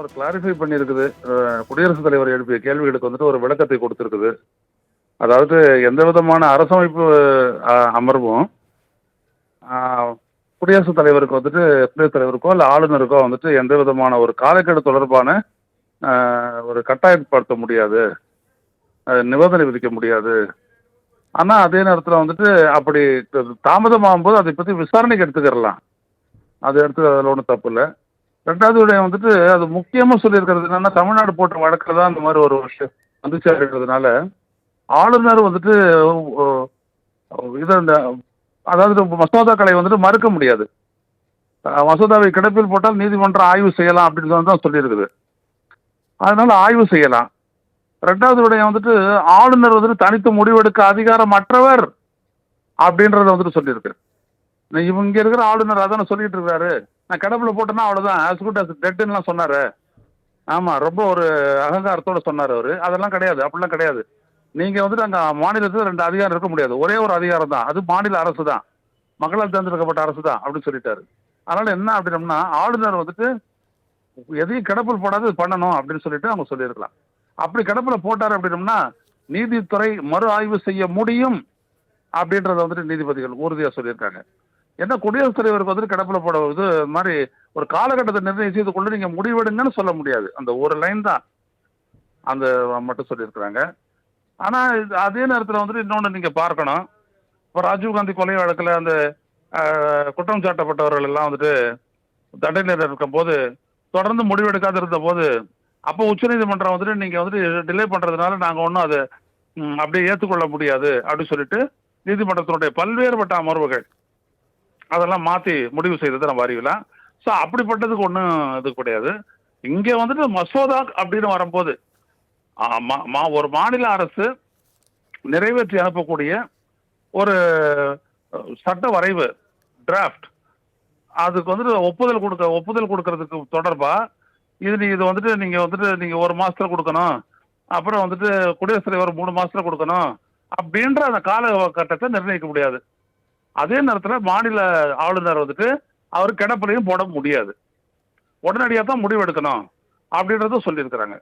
ஒரு கிளாரிஃபை பண்ணியிருக்குது. குடியரசுத் தலைவர் எழுப்பிய கேள்விகளுக்கு வந்துட்டு ஒரு விளக்கத்தை கொடுத்துருக்குது. அதாவது எந்த விதமான அரசமைப்பு அமர்வும் குடியரசுத் தலைவருக்கு வந்துட்டு குடியரசுத் தலைவருக்கோ இல்லை ஆளுநருக்கோ வந்துட்டு எந்த விதமான ஒரு காலக்கெடு தொடர்பான ஒரு கட்டாயப்படுத்த முடியாது. நிபந்தனை விதிக்க முடியாது. ஆனால் அதே நேரத்தில் வந்துட்டு அப்படி தாமதமாகும் போது அதை பற்றி விசாரணைக்கு எடுத்துக்கிறலாம். அது எடுத்து அதில் ஒன்றும் தப்பு இல்லை. ரெண்டாவது விடயம் வந்துட்டு அது முக்கியமா சொல்லியிருக்கிறது என்னன்னா தமிழ்நாடு போட்ட வழக்கில் தான் இந்த மாதிரி ஒரு விஷயம் வந்துச்சு அப்படின்றதுனால ஆளுநர் வந்துட்டு இதை இந்த அதாவது மசோதாக்களை வந்துட்டு மறுக்க முடியாது. மசோதாவை கிடப்பில் போட்டால் நீதிமன்றம் ஆய்வு செய்யலாம் அப்படின்னு தான் சொல்லியிருக்குது. அதனால ஆய்வு செய்யலாம். ரெண்டாவது விடயம் வந்துட்டு ஆளுநர் வந்துட்டு தனித்து முடிவெடுக்க அதிகாரம் மற்றவர் அப்படின்றத வந்துட்டு சொல்லியிருக்கு. நான் இவங்க இருக்கிற ஆளுநர் அதானே சொல்லிட்டு இருக்காரு. நான் கிடப்பில் போட்டேன்னா அவ்வளோதான் ஆஸ் குட் அஸ் டெட்டுன்னுலாம் சொன்னாரு. ஆமா ரொம்ப ஒரு அகங்காரத்தோட சொன்னார் அவரு. அதெல்லாம் கிடையாது. அப்படிலாம் கிடையாது. நீங்க வந்துட்டு அங்க மாநிலத்தில் ரெண்டு அதிகாரம் இருக்க முடியாது. ஒரே ஒரு அதிகாரம் தான். அது மாநில அரசு தான். மக்களால் தேர்ந்தெடுக்கப்பட்ட அரசு தான் அப்படின்னு சொல்லிட்டாரு. அதனால என்ன அப்படின்னம்னா ஆளுநர் வந்துட்டு எதையும் கிடப்பில் போடாது பண்ணணும் அப்படின்னு சொல்லிட்டு அவங்க சொல்லியிருக்கலாம். அப்படி கிடப்பில் போட்டாரு அப்படின்னம்னா நீதித்துறை மறு ஆய்வு செய்ய முடியும் அப்படின்றத வந்துட்டு நீதிபதிகள் உறுதியா சொல்லியிருக்காங்க. என்ன குடியரசுத் தலைவருக்கு வந்துட்டு கிடப்பில் போட இது மாதிரி ஒரு காலகட்டத்தை நிர்ணயிச்சு கொண்டு நீங்க முடிவெடுங்கன்னு சொல்ல முடியாது. அந்த ஒரு லைன் தான். அந்த மட்டும் சொல்லியிருக்கிறாங்க. ஆனா இது அதே நேரத்தில் வந்துட்டு இன்னொன்று நீங்க பார்க்கணும். இப்போ ராஜீவ்காந்தி கொலை வழக்கில் அந்த குற்றம் சாட்டப்பட்டவர்கள் எல்லாம் வந்துட்டு தண்டனையில் இருக்கும்போது தொடர்ந்து முடிவெடுக்காத இருந்த போது அப்போ உச்சநீதிமன்றம் வந்துட்டு நீங்க வந்துட்டு டிலே பண்றதுனால நாங்கள் ஒன்றும் அதை அப்படியே ஏற்றுக்கொள்ள முடியாது அப்படின்னு சொல்லிட்டு நீதிமன்றத்தினுடைய பல்வேறுபட்ட அமர்வுகள் அதெல்லாம் மாத்தி முடிவு செய்தது நம்ம அறிவில ஸோ அப்படிப்பட்டதுக்கு ஒன்றும் இது கிடையாது. இங்கே வந்துட்டு மசோதா அப்படின்னு வரும்போது மா- மா- ஒரு மாநில அரசு நிறைவேற்றி அனுப்பக்கூடிய ஒரு சட்ட வரைவு டிராஃப்ட் அதுக்கு வந்துட்டு ஒப்புதல் கொடுக்க ஒப்புதல் கொடுக்கறதுக்கு தொடர்பா இது நீ இது வந்துட்டு நீங்க வந்துட்டு நீங்க ஒரு மாசத்துல கொடுக்கணும் அப்புறம் வந்துட்டு குடியரசுத் தலைவர் மூணு மாசத்துல கொடுக்கணும் அப்படின்ற அந்த காலகட்டத்தை நிர்ணயிக்க முடியாது. அதே நேரத்துல மாநில ஆளுநர் வந்துட்டு அவர் கிடப்பிலையும் போட முடியாது. உடனடியாக தான் முடிவெடுக்கணும் அப்படின்றத சொல்லியிருக்கிறாங்க.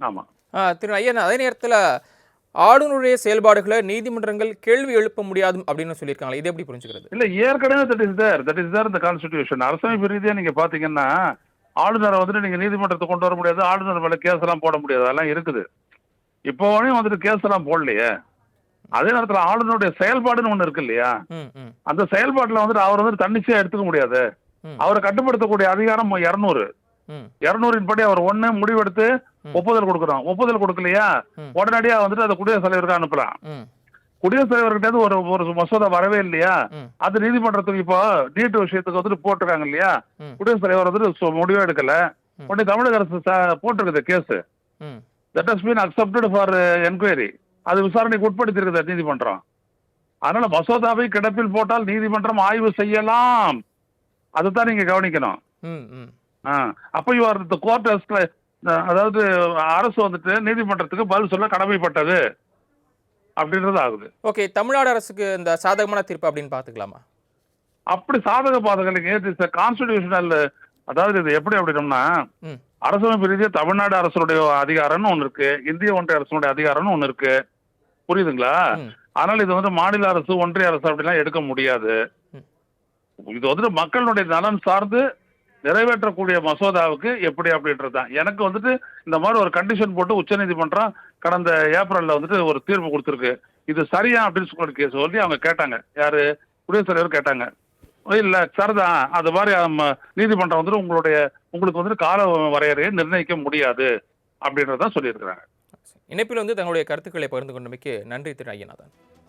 ஆமா. ஆ, திரு ஐயன் அதே நேரத்தில் ஆளுநருடைய செயல்பாடுகளை நீதிமன்றங்கள் கேள்வி எழுப்ப முடியாது அப்படின்னு சொல்லியிருக்காங்களே இது எப்படி புரிஞ்சுக்கிறது? இல்ல ஏற்கனவே that is there that is there இந்த கான்ஸ்டிடியூஷன் அரசமைப்பு ரீதியா நீங்க பாத்தீங்கன்னா ஆளுநரை வந்துட்டு நீங்க நீதிமன்றத்தை கொண்டு வர முடியாது ஆளுநர் மேல கேஸ் எல்லாம் போட முடியாது அதெல்லாம் இருக்குது. இப்போ வரையும் வந்துட்டு கேஸ் எல்லாம் போடலையே. அதே நேரத்துல ஆளுநருடைய செயல்பாடுன்னு ஒண்ணு இருக்கு இல்லையா? அந்த செயல்பாட்டுல வந்துட்டு அவர் வந்துட்டு தன்னிச்சையா எடுத்துக்க முடியாது. அவரை கட்டுப்படுத்தக்கூடிய அதிகாரம் இருநூறு. இருநூறின் படி அவர் ஒண்ணு முடிவெடுத்து. ஒப்புதல் கொடுக்கணும் ஒப்புதல் கொடுக்கலையா. உடனடியா வந்துட்டு அதை குடியரசுத் தலைவருக்கு அனுப்பலாம். குடியரசுத் தலைவர்கிட்ட ஒரு ஒரு மசோதா வரவே இல்லையா. அது நீதிமன்றத்துக்கு இப்போ நீட் விஷயத்துக்கு வந்துட்டு போட்டிருக்காங்க இல்லையா. குடியரசுத் தலைவர் வந்துட்டு முடிவே எடுக்கல. உடனே தமிழக அரசு போட்டிருக்குது case that has been accepted for enquiry அது விசாரணைக்கு உட்படுத்தியிருக்குது நீதிமன்றம் அதனால மசோதாவை கிடப்பில் போட்டால் நீதிமன்றம் ஆய்வு செய்யலாம். அதுதான் நீங்க கவனிக்கணும். ம் ம். ஆ அப்போ யுவர் த கோர்ட் அதாவது அரசு வந்துட்டு நீதிமன்றத்துக்கு பதில் சொல்ல கடமைப்பட்டது. அப்படின்றது ஆகுது. ஓகே தமிழ்நாடு அரசுக்கு இந்த சாதகமான தீர்ப்பு அப்படின்னு பார்த்துக்கலாமா? அப்படி சாதக பாதகம் இட் கான்ஸ்டிடியூஷனல் அதாவது இது எப்படி அப்படின்னோம்னா. அரசமைப்பு ரீதியா தமிழ்நாடு அரசுடைய அதிகாரம்னு ஒண்ணு இருக்கு. இந்திய ஒன்றிய அரசுடைய அதிகாரம்னு ஒண்ணு இருக்கு. புரியுதுங்களா. அதனால இது வந்து மாநில அரசு ஒன்றிய அரசு அப்படிலாம் எடுக்க முடியாது. இது வந்துட்டு மக்களுடைய நலன் சார்ந்து நிறைவேற்றக்கூடிய மசோதாவுக்கு எப்படி அப்படின்றது தான். எனக்கு வந்துட்டு இந்த மாதிரி ஒரு கண்டிஷன் போட்டு உச்சநீதிமன்றம் கடந்த ஏப்ரல்ல வந்துட்டு ஒரு தீர்ப்பு கொடுத்துருக்கு. இது சரியா அப்படின்னு சொல்லி சொல்லி அவங்க கேட்டாங்க. யாரு? குடியரசுத் தலைவர் கேட்டாங்க. இல்ல சரிதான். அது மாதிரி நீதிமன்றம் வந்துட்டு உங்களுடைய உங்களுக்கு வந்துட்டு கால வரையறையை நிர்ணயிக்க முடியாது அப்படின்றதான் சொல்லியிருக்கிறாங்க. இணைப்பில் வந்து தங்களுடைய கருத்துக்களை பகிர்ந்து கொண்டமைக்கு நன்றி திரு ஐயநாதன்.